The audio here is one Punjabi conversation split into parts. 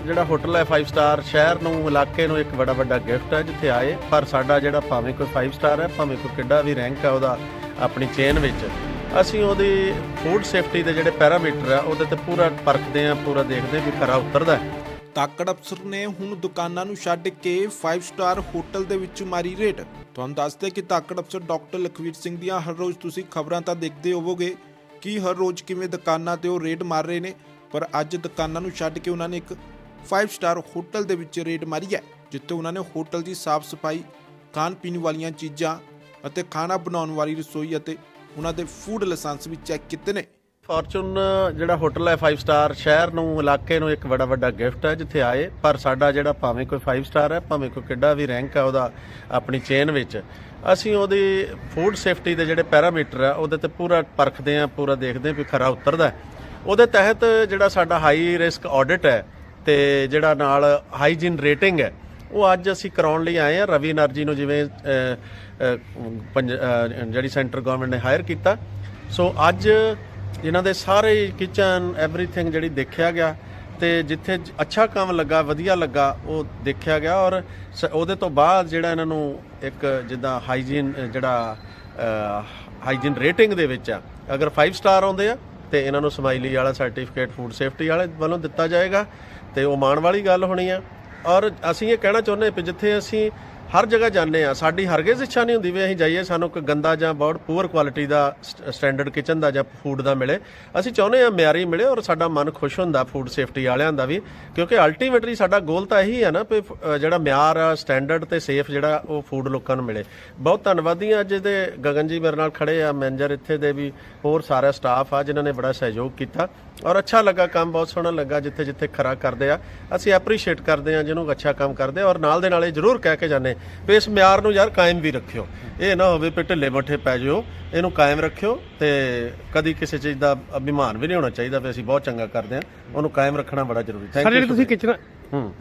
ਜਿਹੜਾ ਹੋਟਲ ਹੈ 5 ਸਟਾਰ ਸ਼ਹਿਰ ਨੂੰ, ਇਲਾਕੇ ਨੂੰ ਇੱਕ ਬੜਾ ਵੱਡਾ ਗਿਫਟ ਹੈ, ਜਿੱਥੇ ਆਏ। ਪਰ ਸਾਡਾ ਜਿਹੜਾ ਭਾਵੇਂ ਕੋਈ 5 ਸਟਾਰ ਹੈ, ਭਾਵੇਂ ਕੋਈ ਕਿੱਡਾ ਵੀ ਰੈਂਕ ਹੈ ਉਹਦਾ ਆਪਣੀ ਚੇਨ ਵਿੱਚ। ਅਸੀਂ ਉਹਦੀ ਫੂਡ ਸੇਫਟੀ ਦੇ ਜਿਹੜੇ ਪੈਰਾਮੀਟਰ ਆ, ਉਹਦੇ ਤੇ ਪੂਰਾ ਪਰਖਦੇ ਆ ਪੂਰਾ ਦੇਖਦੇ ਵੀ ਖਰਾ ਉਤਰਦਾ ਹੈ। ਤਾਕੜ ਅਫਸਰ ਨੇ ਹੁਣ ਦੁਕਾਨਾਂ ਨੂੰ ਛੱਡ ਕੇ 5 ਸਟਾਰ ਹੋਟਲ ਦੇ ਵਿੱਚ ਮਾਰੀ ਰੇਟ ਤੁਹਾਨੂੰ ਦੱਸਦੇ ਕਿ ਤਾਕੜ ਅਫਸਰ ਡਾਕਟਰ ਲਖਵੀਰ ਸਿੰਘ ਦੀਆਂ ਹਰ ਰੋਜ਼ ਤੁਸੀਂ ਖਬਰਾਂ ਤਾਂ ਦੇਖਦੇ ਹੋਵੋਗੇ ਕਿ ਹਰ ਰੋਜ਼ ਕਿਵੇਂ ਦੁਕਾਨਾਂ ਤੇ ਉਹ ਰੇਟ ਮਾਰ ਰਹੇ ਨੇ, ਪਰ ਅੱਜ ਦੁਕਾਨਾਂ ਨੂੰ ਛੱਡ ਕੇ ਉਹਨਾਂ ਨੇ ਇੱਕ 5 ਸਟਾਰ ਹੋਟਲ ਦੇ ਵਿੱਚ ਰੇਟ ਮਾਰੀ ਹੈ, ਜਿੱਥੇ ਉਹਨਾਂ ਨੇ ਹੋਟਲ ਦੀ ਸਾਫ਼ ਸਫ਼ਾਈ, ਖਾਣ ਪੀਣ ਵਾਲੀਆਂ ਚੀਜ਼ਾਂ ਅਤੇ ਖਾਣਾ ਬਣਾਉਣ ਵਾਲੀ ਰਸੋਈ ਅਤੇ ਉਹਨਾਂ ਦੇ ਫੂਡ ਲਾਇਸੈਂਸ ਵੀ ਚੈੱਕ ਕੀਤੇ ਨੇ। ਫਾਰਚੂਨ ਜਿਹੜਾ ਹੋਟਲ ਹੈ 5 ਸਟਾਰ ਸ਼ਹਿਰ ਨੂੰ, ਇਲਾਕੇ ਨੂੰ ਇੱਕ ਬੜਾ ਵੱਡਾ ਗਿਫਟ ਹੈ, ਜਿੱਥੇ ਆਏ। ਪਰ ਸਾਡਾ ਜਿਹੜਾ ਭਾਵੇਂ ਕੋਈ 5 ਸਟਾਰ ਹੈ, ਭਾਵੇਂ ਕੋਈ ਕਿੱਡਾ ਵੀ ਰੈਂਕ ਹੈ ਉਹਦਾ ਆਪਣੀ ਚੇਨ ਵਿੱਚ। ਅਸੀਂ ਉਹਦੀ ਫੂਡ ਸੇਫਟੀ ਦੇ ਜਿਹੜੇ ਪੈਰਾਮੀਟਰ ਆ ਉਹਦੇ ਤੇ ਪੂਰਾ ਪਰਖਦੇ ਆ ਪੂਰਾ ਦੇਖਦੇ ਆ ਵੀ ਖਰਾ ਉਤਰਦਾ ਉਹਦੇ ਤਹਿਤ ਜਿਹੜਾ ਸਾਡਾ ਹਾਈ ਰਿਸਕ ਆਡਿਟ ਹੈ ਤੇ ਜਿਹੜਾ ਨਾਲ ਹਾਈਜੀਨ ਰੇਟਿੰਗ ਹੈ, ਉਹ ਅੱਜ ਅਸੀਂ ਕਰਾਉਣ ਲਈ ਆਏ ਆ ਰਵੀ ਨਰਜੀ ਨੂੰ ਜਿਵੇਂ ਜਿਹੜੀ ਸੈਂਟਰ ਗਵਰਨਮੈਂਟ ਨੇ ਹਾਇਰ ਕੀਤਾ। ਸੋ ਅੱਜ ਇਹਨਾਂ ਦੇ ਸਾਰੇ ਕਿਚਨ ਐਵਰੀਥਿੰਗ ਜਿਹੜੀ ਦੇਖਿਆ ਗਿਆ ਤੇ ਜਿੱਥੇ ਅੱਛਾ ਕੰਮ ਲੱਗਾ, ਵਧੀਆ ਲੱਗਾ, ਉਹ ਦੇਖਿਆ ਗਿਆ। ਔਰ ਉਹਦੇ ਤੋਂ ਬਾਅਦ ਜਿਹੜਾ ਇਹਨਾਂ ਨੂੰ ਇੱਕ ਜਿੱਦਾਂ ਹਾਈਜੀਨ, ਜਿਹੜਾ ਹਾਈਜੀਨ ਰੇਟਿੰਗ ਦੇ ਵਿੱਚ ਆ, ਅਗਰ 5 ਸਟਾਰ ਆਉਂਦੇ ਆ, ਤੇ ਇਹਨਾਂ ਨੂੰ ਸਮਾਈਲੀ ਵਾਲਾ ਸਰਟੀਫਿਕੇਟ ਫੂਡ ਸੇਫਟੀ ਵਾਲੇ ਵੱਲੋਂ ਦਿੱਤਾ ਜਾਏਗਾ। ਤੇ ਉਹ ਮਾਣ ਵਾਲੀ ਗੱਲ ਹੋਣੀ ਆ। ਔਰ ਅਸੀਂ ਇਹ ਕਹਿਣਾ ਚਾਹੁੰਦੇ ਕਿ ਜਿੱਥੇ ਅਸੀਂ ਹਰ ਜਗ੍ਹਾ ਜਾਂਦੇ ਆ, ਸਾਡੀ ਹਰਗਿਜ਼ ਇੱਛਾ ਨਹੀਂ ਹੁੰਦੀ ਵੀ ਅਸੀਂ ਜਾਈਏ, ਸਾਨੂੰ ਕੋਈ ਗੰਦਾ ਜਾਂ ਬਹੁਤ ਪੂਅਰ ਕੁਆਲਿਟੀ ਦਾ ਸਟੈਂਡਰਡ ਕਿਚਨ ਦਾ ਜਾਂ ਫੂਡ ਦਾ ਮਿਲੇ। ਅਸੀਂ ਚਾਹੁੰਦੇ ਆ ਮਿਆਰੀ ਮਿਲੇ ਔਰ ਸਾਡਾ ਮਨ ਖੁਸ਼ ਹੁੰਦਾ ਫੂਡ ਸੇਫਟੀ ਵਾਲਿਆਂ ਦਾ ਵੀ, ਕਿਉਂਕਿ ਅਲਟੀਮੇਟਲੀ ਸਾਡਾ ਗੋਲ ਤਾਂ ਇਹੀ ਹੈ ਨਾ ਵੀ ਜਿਹੜਾ ਮਿਆਰ ਆ ਸਟੈਂਡਰਡ ਤੇ ਸੇਫ ਜਿਹੜਾ ਉਹ ਫੂਡ ਲੋਕਾਂ ਨੂੰ ਮਿਲੇ। ਬਹੁਤ ਧੰਨਵਾਦੀ ਆ ਅੱਜ ਦੇ ਗਗਨ ਜੀ ਮੇਰੇ ਨਾਲ ਖੜੇ ਆ ਮੈਨੇਜਰ ਇੱਥੇ ਦੇ ਵੀ ਹੋਰ ਸਾਰਾ ਸਟਾਫ ਆ, ਜਿਨ੍ਹਾਂ ਨੇ ਬੜਾ ਸਹਿਯੋਗ ਕੀਤਾ। ਔਰ ਅੱਛਾ ਲੱਗਾ ਕੰਮ ਬਹੁਤ ਸੋਹਣਾ ਲੱਗਾ ਜਿੱਥੇ ਜਿੱਥੇ ਖਰਾ ਕਰਦੇ ਆ। ਅਸੀਂ ਐਪਰੀਸ਼ੀਏਟ ਕਰਦੇ ਆ ਜਿਹਨੂੰ ਅੱਛਾ ਕੰਮ ਕਰਦੇ ਔਰ ਨਾਲ ਦੇ ਨਾਲ ਇਹ ਜ਼ਰੂਰ ਕਹਿ ਕੇ ਜਾਂਦੇ ਵੀ ਇਸ ਮਿਆਰ ਨੂੰ ਯਾਰ ਕਾਇਮ ਵੀ ਰੱਖਿਓ। ਇਹ ਨਾ ਹੋਵੇ ਵੀ ਢਿੱਲੇ ਮੱਠੇ ਪੈ ਜਿਓ ਇਹਨੂੰ ਕਾਇਮ ਰੱਖਿਓ ਤੇ ਕਦੀ ਕਿਸੇ ਚੀਜ਼ ਦਾ ਅਭਿਮਾਨ ਵੀ ਨਹੀਂ ਹੋਣਾ ਚਾਹੀਦਾ ਵੀ ਅਸੀਂ ਬਹੁਤ ਚੰਗਾ ਕਰਦੇ ਆ। ਉਹਨੂੰ ਕਾਇਮ ਰੱਖਣਾ ਬੜਾ ਜ਼ਰੂਰੀ। ਥੈਂਕ ਸਰ ਜਿਹੜੇ ਤੁਸੀਂ ਕਿਚਨ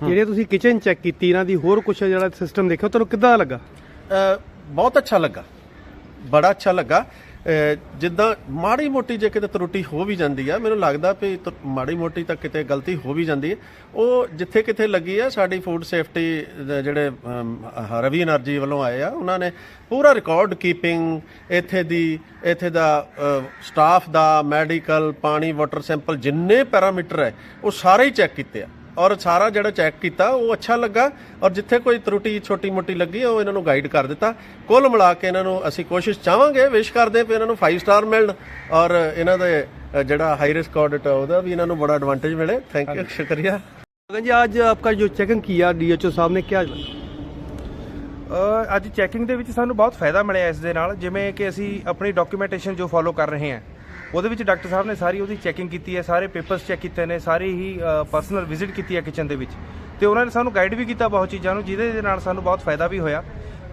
ਜਿਹੜੇ ਤੁਸੀਂ ਕਿਚਨ ਚੈੱਕ ਕੀਤੀ ਇਹਨਾਂ ਦੀ ਹੋਰ ਕੁਝ ਜਿਹੜਾ ਸਿਸਟਮ ਦੇਖਿਆ ਤੁਹਾਨੂੰ ਕਿੱਦਾਂ ਲੱਗਾ? ਬਹੁਤ ਅੱਛਾ ਲੱਗਾ। ਬੜਾ ਅੱਛਾ ਲੱਗਾ। ਜਿੱਦਾਂ ਮਾੜੀ ਮੋਟੀ ਜੇ ਕਿਤੇ ਤਰੁੱਟੀ ਹੋ ਵੀ ਜਾਂਦੀ ਆ, ਮੈਨੂੰ ਲੱਗਦਾ ਵੀ ਮਾੜੀ ਮੋਟੀ ਤਾਂ ਕਿਤੇ ਗਲਤੀ ਹੋ ਵੀ ਜਾਂਦੀ ਹੈ ਉਹ ਜਿੱਥੇ ਕਿਤੇ ਲੱਗੀ ਆ, ਸਾਡੀ ਫੂਡ ਸੇਫਟੀ ਜਿਹੜੇ ਰਵੀ એનર્ਜੀ ਵੱਲੋਂ ਆਏ ਆ, ਉਹਨਾਂ ਨੇ ਪੂਰਾ ਰਿਕਾਰਡ ਕੀਪਿੰਗ, ਇੱਥੇ ਦੀ, ਇੱਥੇ ਦਾ ਸਟਾਫ ਦਾ, ਮੈਡੀਕਲ, ਪਾਣੀ, ਵਾਟਰ ਸੈਂਪਲ ਜਿੰਨੇ ਪੈਰਾਮੀਟਰ ਹੈ, ਉਹ ਸਾਰੇ ਹੀ ਚੈੱਕ ਕੀਤੇ ਆ। ਔਰ ਸਾਰਾ ਜਿਹੜਾ ਚੈੱਕ ਕੀਤਾ ਉਹ ਅੱਛਾ ਲੱਗਾ ਔਰ ਜਿੱਥੇ ਕੋਈ ਤਰੁਟੀ ਛੋਟੀ ਮੋਟੀ ਲੱਗੀ ਉਹ ਇਹਨਾਂ ਨੂੰ ਗਾਈਡ ਕਰ ਦਿੱਤਾ। ਕੁੱਲ ਮਿਲਾ ਕੇ ਇਹਨਾਂ ਨੂੰ ਅਸੀਂ ਕੋਸ਼ਿਸ਼ ਚਾਹਾਂਗੇ ਵਿਸ਼ ਕਰਦੇ ਹਾਂ ਵੀ ਇਹਨਾਂ ਨੂੰ 5 ਸਟਾਰ ਮਿਲਣ ਔਰ ਇਹਨਾਂ ਦੇ ਜਿਹੜਾ ਹਾਈ ਰਿਸਕ ਆਡਿਟ ਹੈ ਉਹਦਾ ਵੀ ਇਹਨਾਂ ਨੂੰ ਬੜਾ ਐਡਵਾਂਟੇਜ ਮਿਲੇ। ਥੈਂਕ ਯੂ ਸ਼ੁਕਰੀਆ। ਜੀ ਅੱਜ ਆਪਕਾ ਜੋ ਚੈਕਿੰਗ ਕੀਆ ਡੀਐਚਓ ਸਾਹਿਬ ਨੇ ਕਿਹਾ ਅੱਜ ਚੈਕਿੰਗ ਦੇ ਵਿੱਚ ਸਾਨੂੰ ਬਹੁਤ ਫਾਇਦਾ ਮਿਲਿਆ ਇਸ ਦੇ ਨਾਲ ਜਿਵੇਂ ਕਿ ਅਸੀਂ ਆਪਣੀ ਡਾਕੂਮੈਂਟੇਸ਼ਨ ਜੋ ਫੋਲੋ ਕਰ ਰਹੇ ਹਾਂ। ਉਹਦੇ ਵਿੱਚ ਡਾਕਟਰ ਸਾਹਿਬ ਨੇ ਸਾਰੀ ਉਹਦੀ ਚੈਕਿੰਗ ਕੀਤੀ ਹੈ, ਸਾਰੇ ਪੇਪਰਸ ਚੈੱਕ ਕੀਤੇ ਨੇ, ਸਾਰੇ ਹੀ ਪਰਸਨਲ ਵਿਜ਼ਿਟ ਕੀਤੀ ਹੈ ਕਿਚਨ ਦੇ ਵਿੱਚ। ਤੇ ਉਹਨਾਂ ਨੇ ਸਾਨੂੰ ਗਾਈਡ ਵੀ ਕੀਤਾ ਬਹੁਤ ਚੀਜ਼ਾਂ ਨੂੰ, ਜਿਹਦੇ ਨਾਲ ਸਾਨੂੰ ਬਹੁਤ ਫਾਇਦਾ ਵੀ ਹੋਇਆ।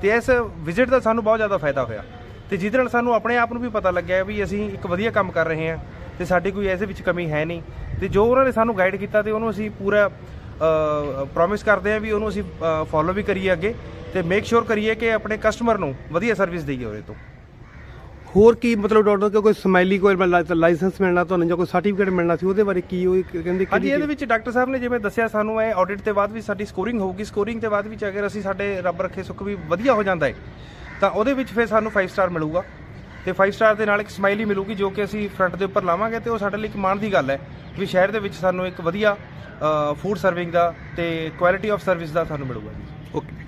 ਤੇ ਇਸ ਵਿਜ਼ਿਟ ਦਾ ਸਾਨੂੰ ਬਹੁਤ ਜ਼ਿਆਦਾ ਫਾਇਦਾ ਹੋਇਆ। ਤੇ ਜਿਹਦੇ ਨਾਲ ਸਾਨੂੰ ਆਪਣੇ ਆਪ ਨੂੰ ਵੀ ਪਤਾ ਲੱਗਿਆ ਵੀ ਅਸੀਂ ਇੱਕ ਵਧੀਆ ਕੰਮ ਕਰ ਰਹੇ ਹਾਂ ਤੇ ਸਾਡੀ ਕੋਈ ਐਸੇ ਵਿੱਚ ਕਮੀ ਹੈ ਨਹੀਂ। ਤੇ ਜੋ ਉਹਨਾਂ ਨੇ ਸਾਨੂੰ ਗਾਈਡ ਕੀਤਾ ਤੇ ਉਹਨੂੰ ਅਸੀਂ ਪੂਰਾ ਪ੍ਰੋਮਿਸ ਕਰਦੇ ਹਾਂ ਵੀ ਉਹਨੂੰ ਅਸੀਂ ਫੋਲੋ ਵੀ ਕਰੀਏ ਅੱਗੇ ਤੇ ਮੇਕ ਸ਼ੋਰ ਕਰੀਏ ਕਿ ਆਪਣੇ ਕਸਟਮਰ ਨੂੰ ਵਧੀਆ ਸਰਵਿਸ ਦਈਏ ਉਹਦੇ ਤੋਂ। ਹੋਰ ਕੀ ਮਤਲਬ ਡਾਕਟਰ ਕੋ ਕੋਈ ਸਮਾਈਲੀ ਕੋਈ ਲਾਇਸੈਂਸ ਮਿਲਣਾ ਤੁਹਾਨੂੰ ਜਾਂ ਕੋਈ ਸਰਟੀਫਿਕੇਟ ਮਿਲਣਾ ਸੀ ਉਹਦੇ ਬਾਰੇ ਕੀ ਉਹ ਕਹਿੰਦੇ ਹਾਂਜੀ ਕਿਹੜੀ ਇਹਦੇ ਵਿੱਚ ਡਾਕਟਰ ਸਾਹਿਬ ਨੇ ਜਿਵੇਂ ਦੱਸਿਆ ਸਾਨੂੰ ਇਹ ਆਡਿਟ ਤੇ ਬਾਅਦ ਵੀ ਸਾਡੀ ਸਕੋਰਿੰਗ ਹੋਊਗੀ। ਸਕੋਰਿੰਗ ਤੇ ਬਾਅਦ ਵਿੱਚ ਅਗਰ ਅਸੀਂ ਸਾਡੇ ਰੱਬ ਰੱਖੇ ਸੁੱਖ ਵੀ ਵਧੀਆ ਹੋ ਜਾਂਦਾ ਹੈ ਤਾਂ ਉਹਦੇ ਵਿੱਚ ਫਿਰ ਸਾਨੂੰ 5 ਸਟਾਰ ਮਿਲੂਗਾ। ਤੇ 5 ਸਟਾਰ ਦੇ ਨਾਲ ਇੱਕ ਸਮਾਈਲੀ ਮਿਲੂਗੀ ਜੋ ਕਿ ਅਸੀਂ ਫਰੰਟ ਦੇ ਉੱਪਰ ਲਾਵਾਂਗੇ ਤੇ ਉਹ ਸਾਡੇ ਲਈ ਇੱਕ ਮਾਣ ਦੀ ਗੱਲ ਹੈ ਵੀ ਸ਼ਹਿਰ ਦੇ ਵਿੱਚ ਸਾਨੂੰ ਇੱਕ ਵਧੀਆ ਫੂਡ ਸਰਵਿੰਗ ਦਾ ਤੇ ਕੁਆਲਿਟੀ ਆਫ ਸਰਵਿਸ ਦਾ ਸਾਨੂੰ ਮਿਲੂਗਾ ਜੀ। ਓਕੇ